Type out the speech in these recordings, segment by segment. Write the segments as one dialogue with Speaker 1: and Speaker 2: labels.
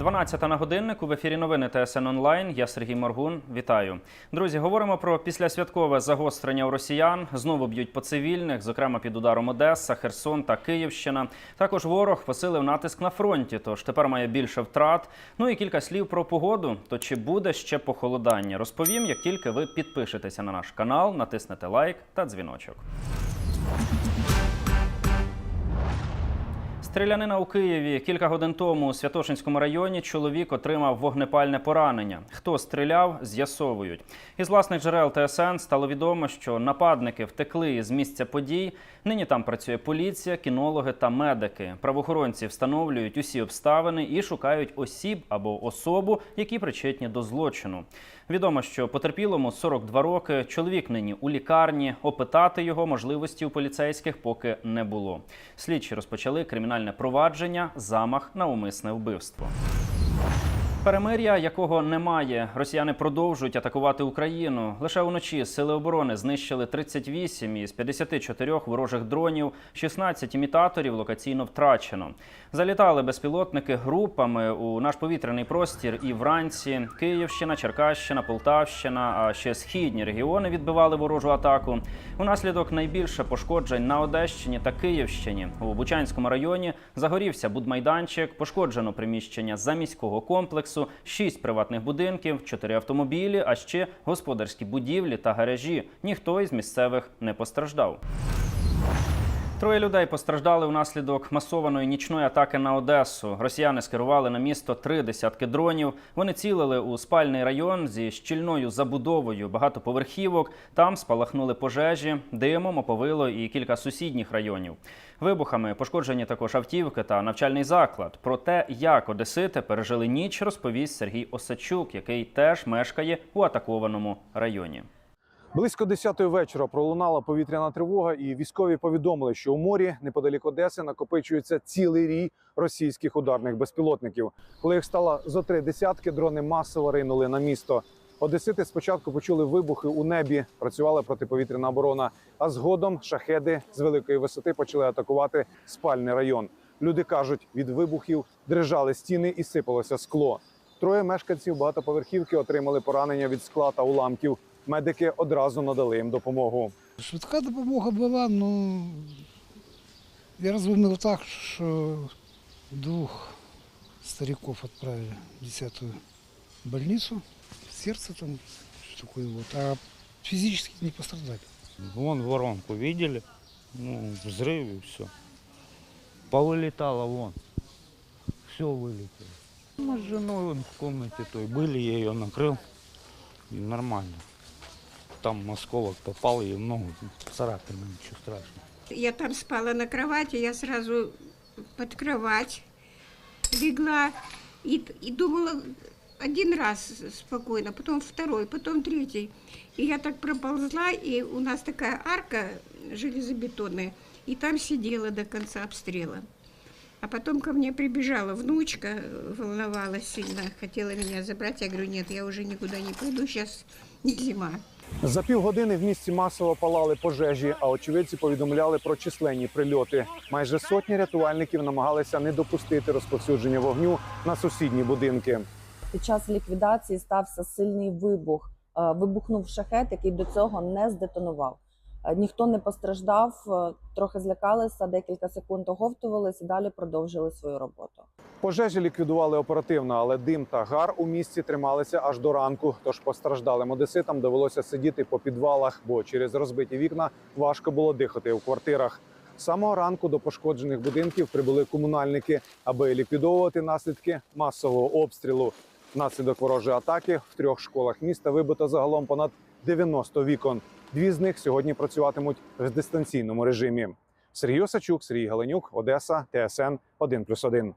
Speaker 1: 12 на годиннику в ефірі новини ТСН онлайн. Я Сергій Моргун. Вітаю, друзі. Говоримо про післясвяткове загострення у росіян. Знову б'ють по цивільних, зокрема під ударом Одеса, Херсон та Київщина. Також ворог посилив натиск на фронті. Тож тепер має більше втрат. Ну і кілька слів про погоду. То чи буде ще похолодання? Розповім, як тільки ви підпишетеся на наш канал, натиснете лайк та дзвіночок. Стрілянина у Києві кілька годин тому у Святошинському районі чоловік отримав вогнепальне поранення. Хто стріляв, з'ясовують. Із власних джерел ТСН стало відомо, що нападники втекли із місця подій. Нині там працює поліція, кінологи та медики. Правоохоронці встановлюють усі обставини і шукають осіб або особу, які причетні до злочину. Відомо, що потерпілому 42 роки. Чоловік нині у лікарні. Опитати його можливості у поліцейських поки не було. Слідчі розпочали кримінальне провадження, замах на умисне вбивство. Перемир'я, якого немає, росіяни продовжують атакувати Україну. Лише уночі сили оборони знищили 38 із 54 ворожих дронів, 16 імітаторів локаційно втрачено. Залітали безпілотники групами у наш повітряний простір і вранці. Київщина, Черкащина, Полтавщина, а ще східні регіони відбивали ворожу атаку. Унаслідок найбільше пошкоджень на Одещині та Київщині. У Бучанському районі загорівся будмайданчик, пошкоджено приміщення заміського комплексу, шість приватних будинків, чотири автомобілі, а ще господарські будівлі та гаражі. Ніхто із місцевих не постраждав. Троє людей постраждали внаслідок масованої нічної атаки на Одесу. Росіяни скерували на місто три десятки дронів. Вони цілили у спальний район зі щільною забудовою багатоповерхівок. Там спалахнули пожежі, димом оповило і кілька сусідніх районів. Вибухами пошкоджені також автівки та навчальний заклад. Про те, як одесити пережили ніч, розповість Сергій Осачук, який теж мешкає у атакованому районі.
Speaker 2: Близько 10-ї вечора пролунала повітряна тривога, і військові повідомили, що у морі неподалік Одеси накопичується цілий рій російських ударних безпілотників. Коли їх стало зо три десятки, дрони масово ринули на місто. Одесити спочатку почули вибухи у небі, працювала протиповітряна оборона. А згодом шахеди з великої висоти почали атакувати спальний район. Люди кажуть, від вибухів дрижали стіни і сипалося скло. Троє мешканців багатоповерхівки отримали поранення від скла та уламків Медики одразу надали їм допомогу.
Speaker 3: Швидка допомога була, ну я розумів так, що двох стариків відправили в 10-ю больницу. Сердце там что такое вот, а физически не пострадали.
Speaker 4: Вон воронку видели? Ну, взрыв и все. Повылетало вон. Все вылетело. Мы с женой вон в комнате той были, я ее накрыл. И нормально. Там осколок попал в ногу. Царапина, ничего страшного.
Speaker 5: Я там спала на кровати, я сразу под кровать легла и, и думала один раз спокойно, потом второй, потом третий. И я так проползла, и у нас такая арка железобетонная, и там сидела до конца обстрела. А потом ко мне прибежала внучка, волновалась сильно, хотела меня забрать. Я говорю, нет, я уже никуда не пойду, сейчас зима.
Speaker 2: За півгодини в місті масово палали пожежі, а очевидці повідомляли про численні прильоти. Майже сотні рятувальників намагалися не допустити розповсюдження вогню на сусідні будинки.
Speaker 6: Під час ліквідації стався сильний вибух. Е, Вибухнув шахет, який до цього не здетонував. Е, Ніхто не постраждав, е, трохи злякалися, декілька секунд оговтувалися далі продовжили свою роботу.
Speaker 2: Пожежі ліквідували оперативно, але дим та гар у місті трималися аж до ранку. Тож постраждалим одеситам довелося сидіти по підвалах, бо через розбиті вікна важко було дихати у квартирах. Самого ранку до пошкоджених будинків прибули комунальники, аби ліквідовувати наслідки масового обстрілу. Внаслідок ворожої атаки в трьох школах міста вибито загалом понад 90 вікон. Дві з них сьогодні працюватимуть в дистанційному режимі. Сергій Осачук, Сергій Галенюк, Одеса, ТСН 1+,1.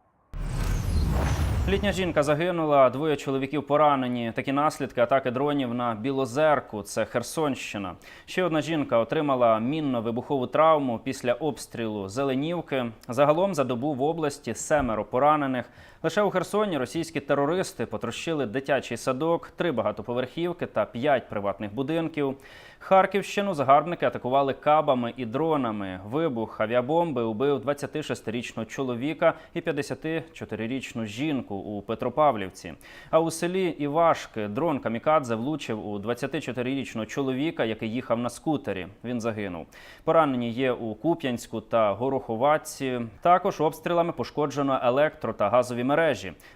Speaker 1: Літня жінка загинула, двоє чоловіків поранені. Такі наслідки атаки дронів на Білозерку. Це Херсонщина. Ще одна жінка отримала мінно-вибухову травму після обстрілу Зеленівки. Загалом за добу в області семеро поранених. Лише у Херсоні російські терористи потрощили дитячий садок, три багатоповерхівки та п'ять приватних будинків. Харківщину загарбники атакували кабами і дронами. Вибух авіабомби убив 26-річного чоловіка і 54-річну жінку. у Петропавлівці. А у селі Івашки дрон Камікадзе влучив у 24-річного чоловіка, який їхав на скутері. Він загинув. Поранені є у Куп'янську та Гороховатці. Також обстрілами пошкоджено електро та газові мережі.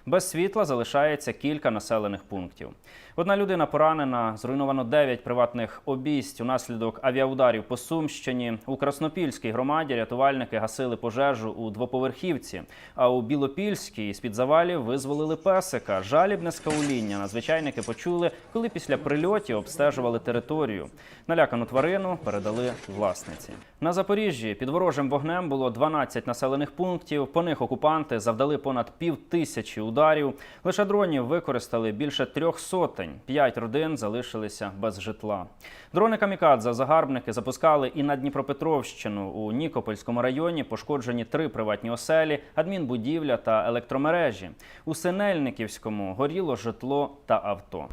Speaker 1: Без світла залишається кілька населених пунктів. Одна людина поранена, зруйновано 9 приватних обійсть унаслідок авіаударів по Сумщині. У Краснопільській громаді рятувальники гасили пожежу у двоповерхівці. А у Білопільській з-під завалів визволили песика. Жалібне скауління надзвичайники почули, коли після прильотів обстежували територію. Налякану тварину передали власниці. На Запоріжжі під ворожим вогнем було 12 населених пунктів. По них окупанти завдали понад пів тисячі ударів. Лише дронів використали більше трьох сотень. П'ять родин залишилися без житла. Дрони камікадзе загарбники запускали і на Дніпропетровщину. У Нікопольському районі пошкоджені три приватні оселі, адмінбудівля та електромережі. У Синельниківському горіло житло та авто.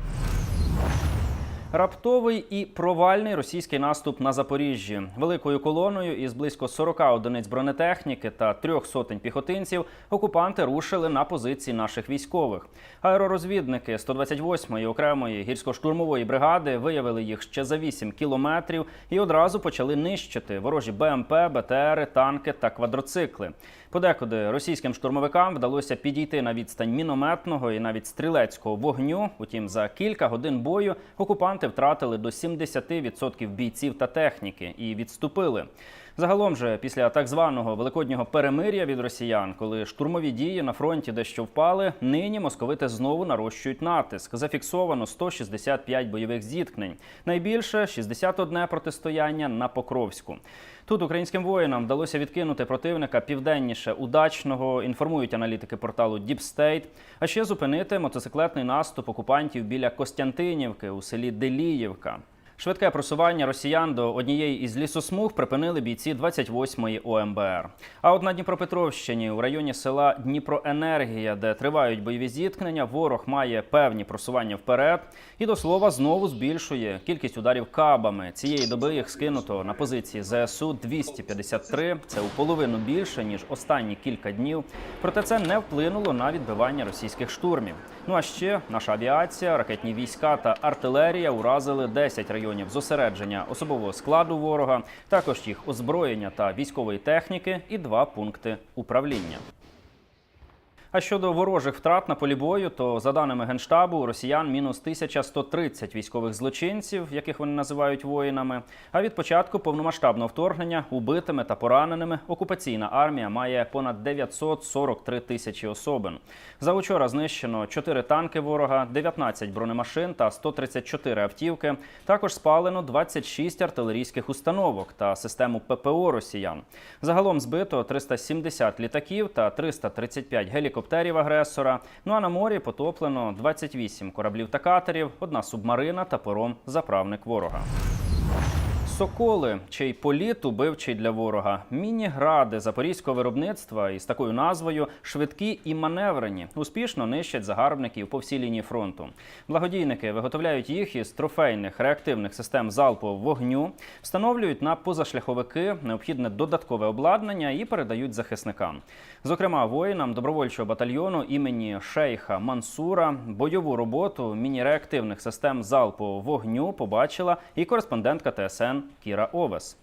Speaker 1: Раптовий і провальний російський наступ на Запоріжжі великою колоною із близько 40 одиниць бронетехніки та трьох сотень піхотинців окупанти рушили на позиції наших військових. Аеророзвідники 128-ї окремої гірсько-штурмової бригади виявили їх ще за 8 кілометрів і одразу почали нищити ворожі БМП, БТРи, танки та квадроцикли. Подекуди російським штурмовикам вдалося підійти на відстань мінометного і навіть стрілецького вогню. Утім, за кілька годин бою окупанти втратили до 70% бійців та техніки і відступили. Загалом же, після так званого великоднього перемир'я від росіян, коли штурмові дії на фронті дещо впали, нині московити знову нарощують натиск. Зафіксовано 165 бойових зіткнень. Найбільше 61 протистояння на Покровську. Тут українським воїнам вдалося відкинути противника південніше удачного, інформують аналітики порталу Deep State, а ще зупинити мотоциклетний наступ окупантів біля Костянтинівки у селі Деліївка. Швидке просування росіян до однієї із лісосмуг припинили бійці 28-ї ОМБР. А от на Дніпропетровщині, у районі села Дніпроенергія, де тривають бойові зіткнення, ворог має певні просування вперед і до слова знову збільшує кількість ударів кабами. Цієї доби їх скинуто на позиції ЗСУ 253. Це у половину більше ніж останні кілька днів. Проте це не вплинуло на відбивання російських штурмів. Ну а ще наша авіація, ракетні війська та артилерія уразили 10 районів зосередження особового складу ворога, також їх озброєння та військової техніки і два пункти управління. А щодо ворожих втрат на полі бою, то за даними генштабу, росіян мінус 1130 військових злочинців, яких вони називають воїнами. А від початку повномасштабного вторгнення убитими та пораненими окупаційна армія має понад 943 тисячі особин. За учора знищено 4 танки ворога, 19 бронемашин та 134 автівки. Також спалено 26 артилерійських установок та систему ППО росіян. Загалом збито 370 літаків та 335 гелікоптерів агресора. Ну а на морі потоплено 28 кораблів та катерів, одна субмарина та пором заправник ворога. Соколи, чий політ убивчий для ворога, міні-гради запорізького виробництва із такою назвою швидкі і маневрені успішно нищать загарбників по всій лінії фронту. Благодійники виготовляють їх із трофейних реактивних систем залпового вогню, встановлюють на позашляховики необхідне додаткове обладнання і передають захисникам. Зокрема, воїнам добровольчого батальйону імені Шейха Мансура бойову роботу міні-реактивних систем залпового вогню побачила і кореспондентка ТСН Кіра Овес.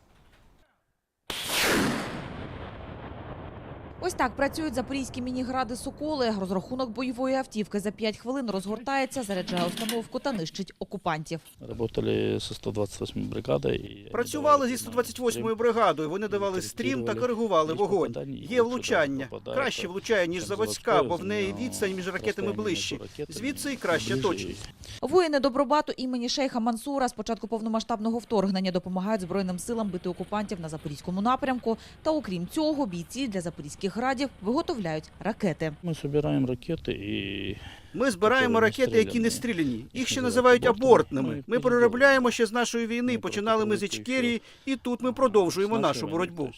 Speaker 7: Ось так працюють запорізькі мінігради Соколи. Розрахунок бойової автівки за 5 хвилин розгортається, заряджає установку та нищить окупантів.
Speaker 8: Работали со 128 бригадою.
Speaker 9: Працювали зі
Speaker 8: давали
Speaker 9: 128-ю бригадою. Вони давали стрім та коригували вогонь. Є влучання. Краще влучає, ніж заводська, бо в неї відстань між ракетами ближче. Звідси і краще точність.
Speaker 7: Воїни Добробату імені Шейха Мансура з початку повномасштабного вторгнення допомагають Збройним силам бити окупантів на запорізькому напрямку. Та окрім цього, бійці для запорізьких градів виготовляють ракети.
Speaker 8: Ми збираємо ракети і
Speaker 9: Ми збираємо ракети, які не стріляні. Їх ще називають абортними. Ми переробляємо ще з нашої війни. Починали ми з Ічкерії, і тут ми продовжуємо нашу боротьбу.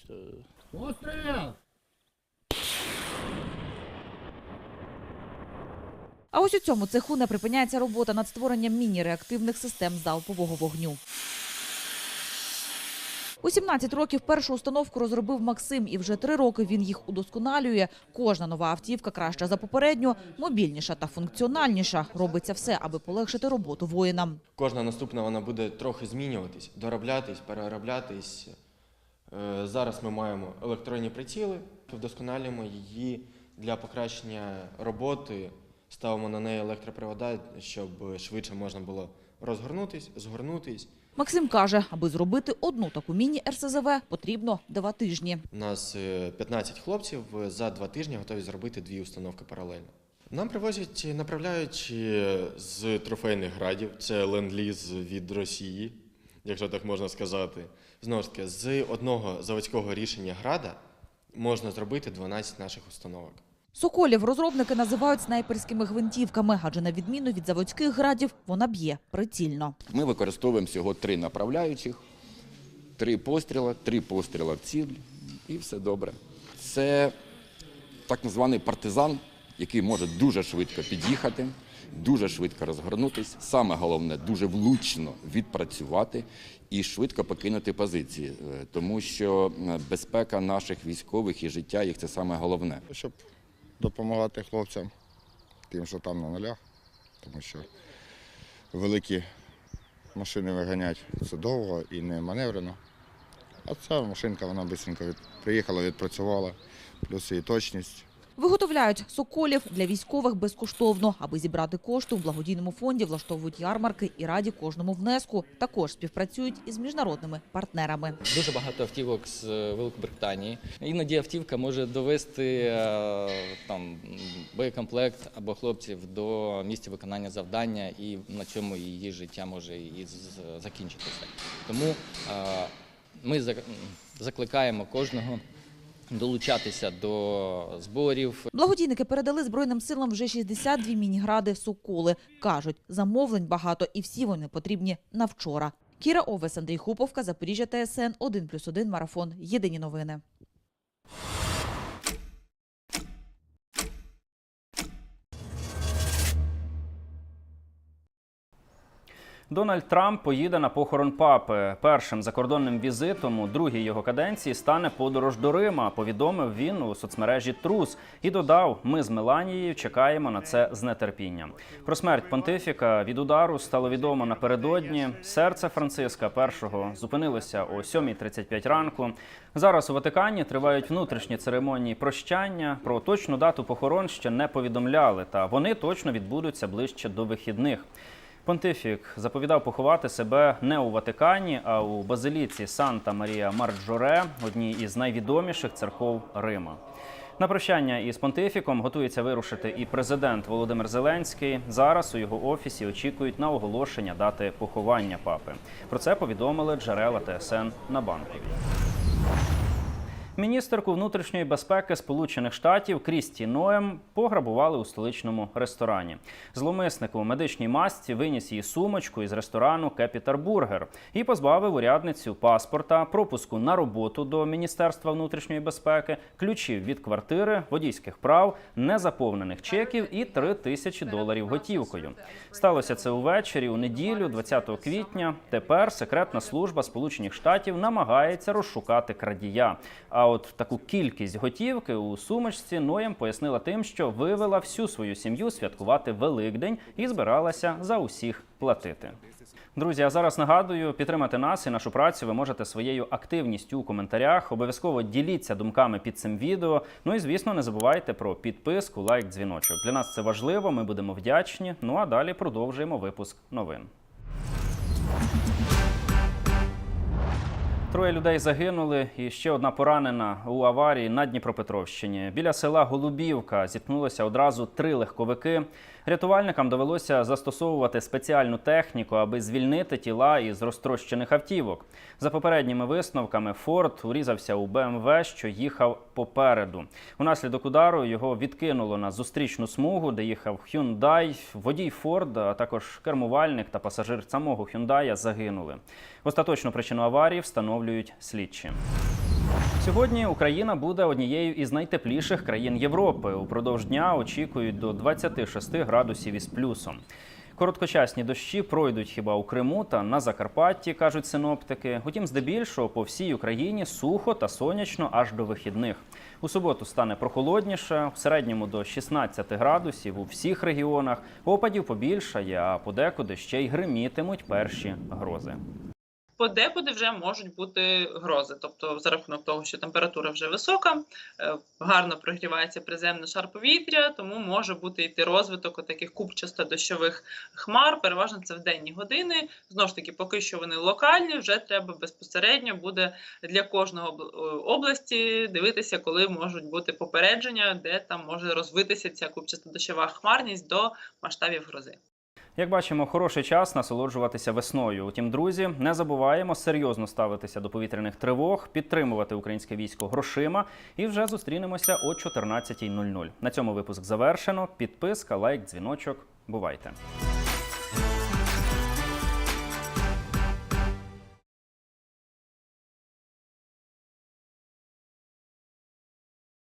Speaker 7: А ось у цьому цеху не припиняється робота над створенням міні-реактивних систем залпового вогню. У 17 років першу установку розробив Максим, і вже три роки він їх удосконалює. Кожна нова автівка краща за попередню, мобільніша та функціональніша. Робиться все, аби полегшити роботу воїнам.
Speaker 10: Кожна наступна вона буде трохи змінюватись, дороблятись, перероблятись. Е, Зараз ми маємо електронні приціли, вдосконалюємо її для покращення роботи, ставимо на неї електропривода, щоб швидше можна було розгорнутись, згорнутись.
Speaker 7: Максим каже, аби зробити одну таку міні-РСЗВ, потрібно два тижні.
Speaker 10: У нас е, 15 хлопців е, за два тижні готові зробити дві установки паралельно. Нам привозять, е, направляють е, з трофейних градів, це ленд-ліз від Росії, якщо так можна сказати. Знову ж таки, з одного заводського рішення града можна зробити 12 наших установок.
Speaker 7: Соколів розробники називають снайперськими гвинтівками, адже на відміну від заводських градів вона б'є прицільно.
Speaker 11: Ми використовуємо всього три направляючих, три постріла, три постріла в ціль і все добре. Це так званий партизан, який може дуже швидко під'їхати, дуже швидко розгорнутися. Саме головне дуже влучно відпрацювати і швидко покинути позиції, Е, тому що е, безпека наших військових і життя їх це саме головне.
Speaker 12: щоб допомагати хлопцям, тим, що там на нулях, тому що великі машини виганять це довго і не маневрено. А ця машинка вона швидко приїхала, відпрацювала, плюс її точність.
Speaker 7: Виготовляють соколів для військових безкоштовно. Аби зібрати кошти у благодійному фонді, влаштовують ярмарки і раді кожному внеску. Також співпрацюють із міжнародними партнерами.
Speaker 13: Дуже багато автівок з е, Великобританії. Іноді автівка може довести е, там боєкомплект або хлопців до місця виконання завдання, і на цьому її життя може і закінчитися. Тому е, ми закликаємо кожного долучатися до зборів,
Speaker 7: Благодійники передали Збройним силам вже 62 мінігради «Соколи». Кажуть, замовлень багато і всі вони потрібні на вчора. Кіра Овес, Андрій Хуповка, Запоріжжя ТСН, 1+,1 Марафон. Єдині новини.
Speaker 1: Дональд Трамп поїде на похорон папи. Першим закордонним візитом у другій його каденції стане подорож до Рима. Повідомив він у соцмережі Трус і додав: Ми з Меланією чекаємо на це з нетерпінням. Про смерть понтифіка від удару стало відомо напередодні. Серце Франциска І зупинилося о 7.35 ранку. Зараз у Ватикані тривають внутрішні церемонії прощання. Про точну дату похорон ще не повідомляли, та вони точно відбудуться ближче до вихідних. Понтифік заповідав поховати себе не у Ватикані, а у базиліці Санта Марія Марджоре, одній із найвідоміших церков Рима. На прощання із понтифіком готується вирушити і президент Володимир Зеленський. Зараз у його офісі очікують на оголошення дати поховання папи. Про це повідомили джерела ТСН на банковій. Міністерку внутрішньої безпеки Сполучених Штатів Крісті Ноем пограбували у столичному ресторані. Зловмисник у медичній масці виніс її сумочку із ресторану Кепітар Бургер і позбавив урядницю паспорта, пропуску на роботу до Міністерства внутрішньої безпеки, ключів від квартири, водійських прав, незаповнених чеків і 3 тисячі доларів готівкою. Сталося це увечері у неділю, 20 квітня. Тепер секретна служба Сполучених Штатів намагається розшукати крадія. А от таку кількість готівки у сумочці Ноєм пояснила тим, що вивела всю свою сім'ю святкувати Великдень і збиралася за усіх платити. Друзі, а зараз нагадую, підтримати нас і нашу працю ви можете своєю активністю у коментарях. Обов'язково діліться думками під цим відео. Ну і звісно, не забувайте про підписку, лайк, дзвіночок. Для нас це важливо. Ми будемо вдячні. Ну а далі продовжуємо випуск новин. Троє людей загинули, і ще одна поранена у аварії на Дніпропетровщині. Біля села Голубівка зіткнулося одразу три легковики. Рятувальникам довелося застосовувати спеціальну техніку, аби звільнити тіла із розтрощених автівок. За попередніми висновками, Форд урізався у БМВ, що їхав попереду. Унаслідок удару його відкинуло на зустрічну смугу, де їхав Hyundai. Водій Форд, а також кермувальник та пасажир самого Hyundai загинули. Остаточну причину аварії встановлюють слідчі. Сьогодні Україна буде однією із найтепліших країн Європи. Упродовж дня очікують до 26 градусів із плюсом. Короткочасні дощі пройдуть хіба у Криму та на Закарпатті, кажуть синоптики. Утім, здебільшого по всій Україні сухо та сонячно аж до вихідних. У суботу стане прохолодніше, в середньому до 16 градусів у всіх регіонах. Опадів побільшає, а подекуди ще й гримітимуть перші грози.
Speaker 14: Подекуди вже можуть бути грози, тобто за рахунок того, що температура вже висока, е, гарно прогрівається приземний шар повітря, тому може бути йти розвиток таких купчасто-дощових хмар. Переважно це в денні години. Знову ж таки, поки що вони локальні, вже треба безпосередньо буде для кожного е, області дивитися, коли можуть бути попередження, де там може розвитися ця купчасто-дощова хмарність до масштабів грози.
Speaker 1: Як бачимо, хороший час насолоджуватися весною. Утім, друзі, не забуваємо серйозно ставитися до повітряних тривог, підтримувати українське військо грошима. І вже зустрінемося о 14.00. На цьому випуск завершено. Підписка, лайк, дзвіночок. Бувайте.